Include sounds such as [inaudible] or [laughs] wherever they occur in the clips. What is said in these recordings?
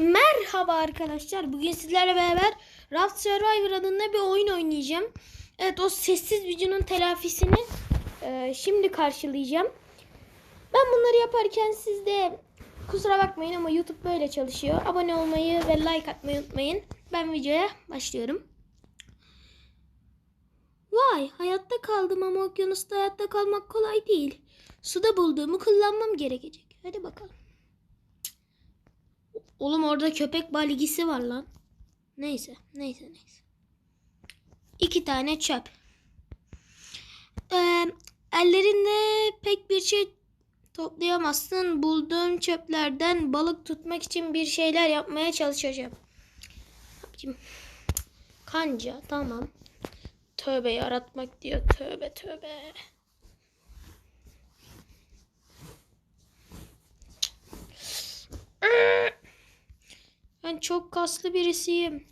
Merhaba arkadaşlar. Bugün sizlerle beraber Raft Survivor adında bir oyun oynayacağım. Evet o sessiz videonun telafisini e, şimdi karşılayacağım. Ben bunları yaparken siz de kusura bakmayın ama YouTube böyle çalışıyor. Abone olmayı ve like atmayı unutmayın. Ben videoya başlıyorum. Vay hayatta kaldım ama okyanusta hayatta kalmak kolay değil. Suda bulduğumu kullanmam gerekecek. Hadi bakalım. Oğlum orada köpek baligisi var lan. Neyse, neyse, neyse. İki tane çöp. Ee, ellerinde pek bir şey toplayamazsın. Bulduğum çöplerden balık tutmak için bir şeyler yapmaya çalışacağım. Abicim, kanca, tamam. Tövbe yaratmak diyor. Tövbe tövbe. Ben çok kaslı birisiyim.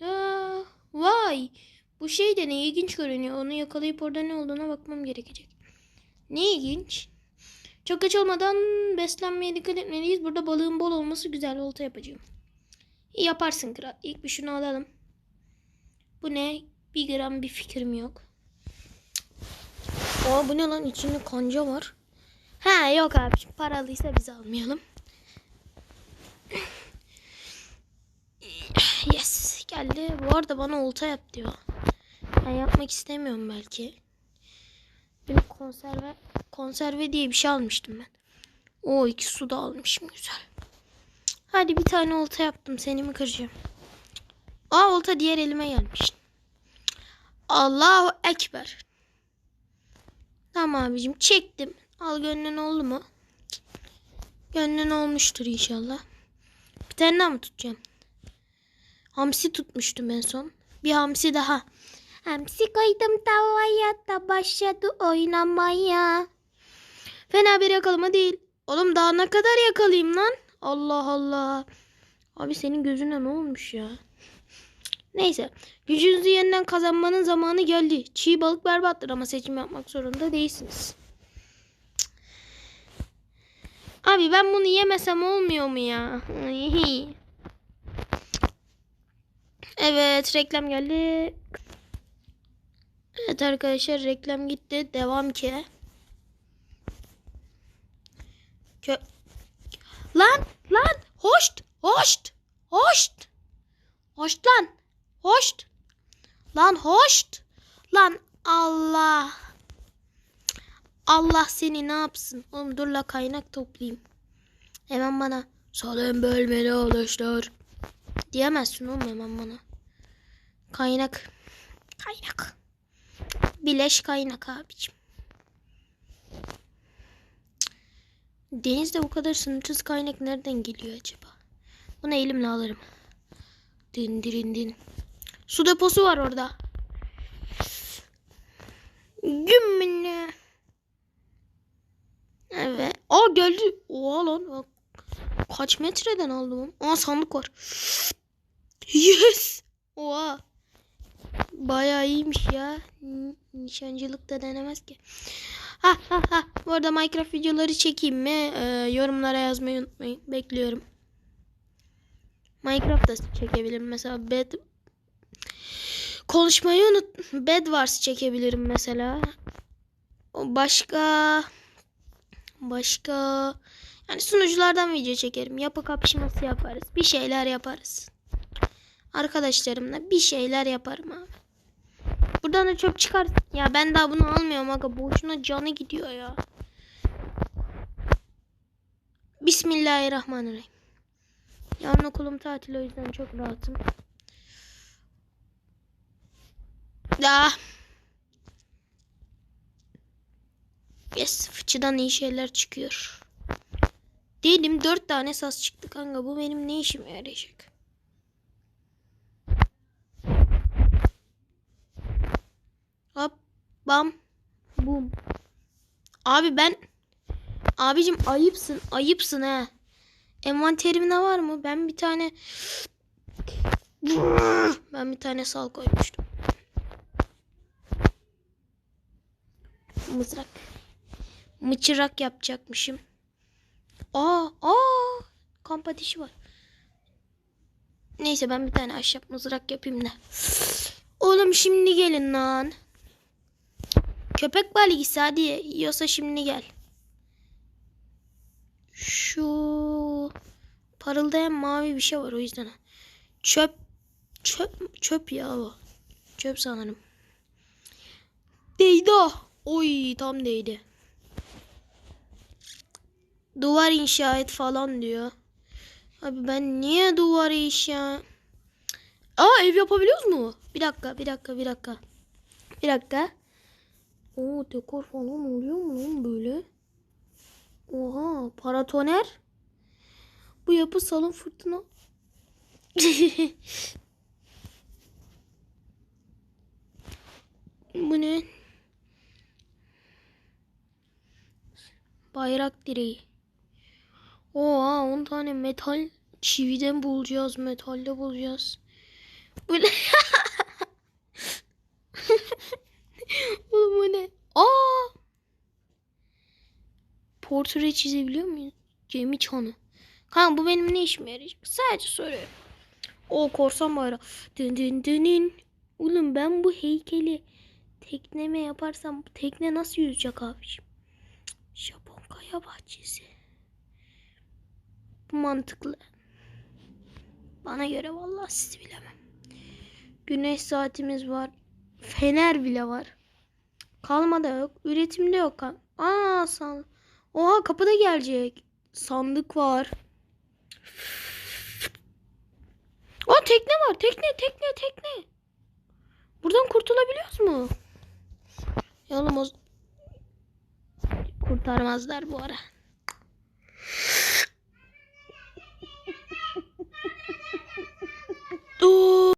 Aa, vay. Bu şey de ne ilginç görünüyor. Onu yakalayıp orada ne olduğuna bakmam gerekecek. Ne ilginç. Çok geç olmadan beslenmeye dikkat etmeliyiz. Burada balığın bol olması güzel. Olta yapacağım. İyi yaparsın kral. İlk bir şunu alalım. Bu ne? Bir gram bir fikrim yok. Aa bu ne lan? İçinde kanca var. Ha yok abi. Paralıysa biz almayalım. Geldi. Bu arada bana olta yap diyor. Ben yapmak istemiyorum belki. Bir konserve konserve diye bir şey almıştım ben. O iki su da almışım güzel. Hadi bir tane olta yaptım. Seni mi kıracağım? Aa olta diğer elime gelmiş. Allahu Ekber. Tamam abicim çektim. Al gönlün oldu mu? Gönlün olmuştur inşallah. Bir tane daha mı tutacağım? Hamsi tutmuştum en son. Bir hamsi daha. Hamsi koydum tavaya da başladı oynamaya. Fena bir yakalama değil. Oğlum daha ne kadar yakalayayım lan? Allah Allah. Abi senin gözüne ne olmuş ya? Neyse. Gücünüzü yeniden kazanmanın zamanı geldi. Çiğ balık berbattır ama seçim yapmak zorunda değilsiniz. Abi ben bunu yemesem olmuyor mu ya? Evet reklam geldi. Evet arkadaşlar reklam gitti. Devam ki. Kö lan lan hoşt hoşt hoşt hoşt lan hoşt lan hoşt lan Allah Allah seni ne yapsın? Oğlum dur la kaynak toplayayım. Hemen bana salın bölmeli oluştur. Diyemezsin oğlum hemen bana. Kaynak. Kaynak. Bileş kaynak abicim. Denizde bu kadar sınırsız kaynak nereden geliyor acaba? Bunu elimle alırım. Din din din. Su deposu var orada. Gümüne. Evet. Aa geldi. Oha lan. Kaç metreden aldım? Aa sandık var. Yes. Oha. Bayağı iyiymiş ya. Nişancılık da denemez ki. Ha ha ha. Bu arada Minecraft videoları çekeyim mi? Ee, yorumlara yazmayı unutmayın. Bekliyorum. Minecraft da çekebilirim. Mesela bed konuşmayı unut. Bed Wars çekebilirim mesela. Başka başka yani sunuculardan video çekerim. Yapı kapışması yaparız. Bir şeyler yaparız. Arkadaşlarımla bir şeyler yaparım abi. Buradan da çöp çıkar. Ya ben daha bunu almıyorum aga. Boşuna canı gidiyor ya. Bismillahirrahmanirrahim. Yarın okulum tatil o yüzden çok rahatım. Ah. Yes, fıçıdan iyi şeyler çıkıyor. Değilim dört tane sas çıktı kanka. Bu benim ne işime yarayacak? Bam, bum. Abi ben abicim ayıpsın, ayıpsın ha. Envanterimde var mı? Ben bir tane ben bir tane sal koymuştum. Mızrak. Mıçırak yapacakmışım. Aa, aa, kamp ateşi var. Neyse ben bir tane ahşap mızrak yapayım da. Oğlum şimdi gelin lan. Köpek balığı hadi yiyorsa şimdi gel. Şu parıldayan mavi bir şey var o yüzden. Çöp çöp çöp ya o. Çöp sanırım. Değdi. Oy tam değdi. Duvar inşa et falan diyor. Abi ben niye duvar inşa... Aa ev yapabiliyoruz mu? Bir dakika bir dakika bir dakika. Bir dakika. Oo dekor falan oluyor mu lan böyle? Oha paratoner. Bu yapı salon fırtına. [laughs] Bu ne? Bayrak direği. Oha 10 tane metal çividen bulacağız. Metalde bulacağız. Bu ne? [laughs] Oğlum bu ne? Aa! Portre çizebiliyor muyuz? Gemi çanı. Kanka bu benim ne işime yarayacak? Sadece soruyorum. O korsan bayrağı. Dın dın dının. Oğlum ben bu heykeli tekneme yaparsam tekne nasıl yüzecek abiciğim? Japon kaya bahçesi. Bu mantıklı. Bana göre vallahi siz bilemem. Güneş saatimiz var. Fener bile var. Kalma da yok. Üretimde yok. kan- Aa san. Oha kapıda gelecek. Sandık var. O tekne var. Tekne tekne tekne. Buradan kurtulabiliyoruz mu? Ya oğlum o... Kurtarmazlar bu ara. [laughs] Dur.